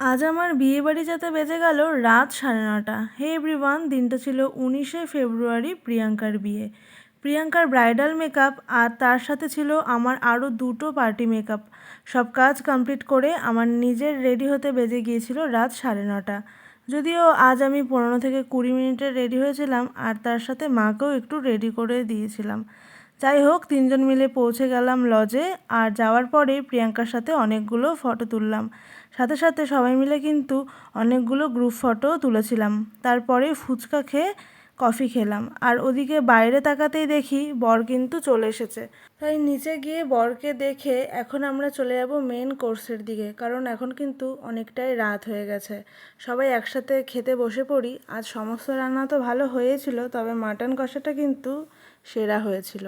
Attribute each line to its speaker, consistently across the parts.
Speaker 1: আজ আমার বিয়ে বাড়ি যেতে বেজে গেল রাত সাড়ে নটা। হে এভরিওয়ান, দিনটা ছিল উনিশে ফেব্রুয়ারি প্রিয়াঙ্কার বিয়ে। প্রিয়াঙ্কার ব্রাইডাল মেকআপ আর তার সাথে ছিল আমার আরও দুটো পার্টি মেকআপ। সব কাজ কমপ্লিট করে আমার নিজের রেডি হতে বেজে গিয়েছিল রাত সাড়ে নটা। যদিও আজ আমি পনেরো থেকে কুড়ি মিনিটে রেডি হয়েছিলাম আর তার সাথে মাকেও একটু রেডি করে দিয়েছিলাম। যাই হোক তিনজন মিলে পৌঁছে গেলাম লজে, আর যাওয়ার পরে প্রিয়াঙ্কার সাথে অনেকগুলো ফটো তুললাম। সাথে সাথে সবাই মিলে কিন্তু অনেকগুলো গ্রুপ ফটো তুলেছিলাম। তারপরে ফুচকা খেয়ে কফি খেলাম। আর ওদিকে বাইরে তাকাতেই দেখি বর কিন্তু চলে এসেছে। তাই নিচে গিয়ে বরকে দেখে এখন আমরা চলে যাব মেন কোর্সের দিকে, কারণ এখন কিন্তু অনেকটাই রাত হয়ে গেছে। সবাই একসাথে খেতে বসে পড়ি। আজ সমস্ত রান্না তো ভালো হয়েছিল, তবে মাটন কষাটা কিন্তু সেরা হয়েছিল।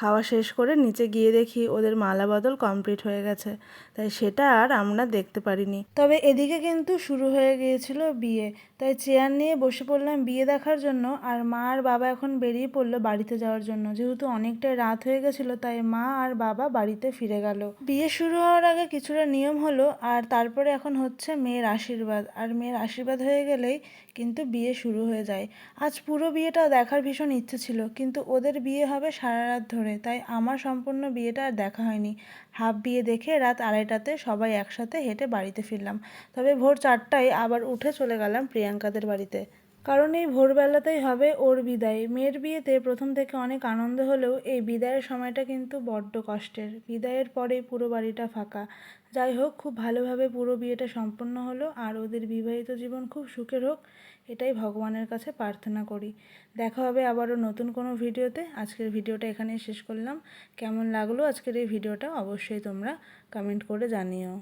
Speaker 1: খাওয়া শেষ করে নিচে গিয়ে দেখি ওদের মালা বদল কমপ্লিট হয়ে গেছে, তাই সেটা আর আমরা দেখতে পারিনি। তবে এদিকে কিন্তু শুরু হয়ে গিয়েছিল বিয়ে, তাই চেয়ার নিয়ে বসে পড়লাম বিয়ে দেখার জন্য, আর মা আর বাবা এখন বেরিয়ে পড়ল বাড়িতে যাওয়ার জন্য। যেহেতু অনেকটাই রাত হয়ে গেছিল তাই মা আর বাবা বাড়িতে ফিরে গেল। বিয়ে শুরু হওয়ার আগে কিছুটা নিয়ম হলো আর তারপরে এখন হচ্ছে মেয়ের আশীর্বাদ। আর মেয়ের আশীর্বাদ হয়ে গেলেই কিন্তু বিয়ে শুরু হয়ে যায়। আজ পুরো বিয়েটা দেখার ভীষণ ইচ্ছে ছিল, কিন্তু ওদের বিয়ে হবে সারা রাত ধরে, তাই আমার সম্পূর্ণ বিয়েটা আর দেখা হয়নি। হাফ বিয়ে দেখে রাত আড়াইটাতে সবাই একসাথে হেঁটে বাড়িতে ফিরলাম। তবে ভোর চারটায় আবার উঠে চলে গেলাম প্রিয়াঙ্কাদের বাড়িতে। কারণ এই ভোরবেলাতেই হবে ওর বিদায়। মেয়ের বিয়েতে প্রথম থেকে অনেক আনন্দ হলেও এই বিদায়ের সময়টা কিন্তু বড্ড কষ্টের। বিদায়ের পরে পুরো বাড়িটা ফাঁকা। যাই হোক, খুব ভালোভাবে পুরো বিয়েটা সম্পন্ন হলো আর ওদের বিবাহিত জীবন খুব সুখের হোক, এটাই ভগবানের কাছে প্রার্থনা করি। দেখা হবে আবারও নতুন কোনো ভিডিওতে। আজকের ভিডিওটা এখানেই শেষ করলাম। কেমন লাগল আজকের এই ভিডিওটা অবশ্যই তোমরা কমেন্ট করে জানিও।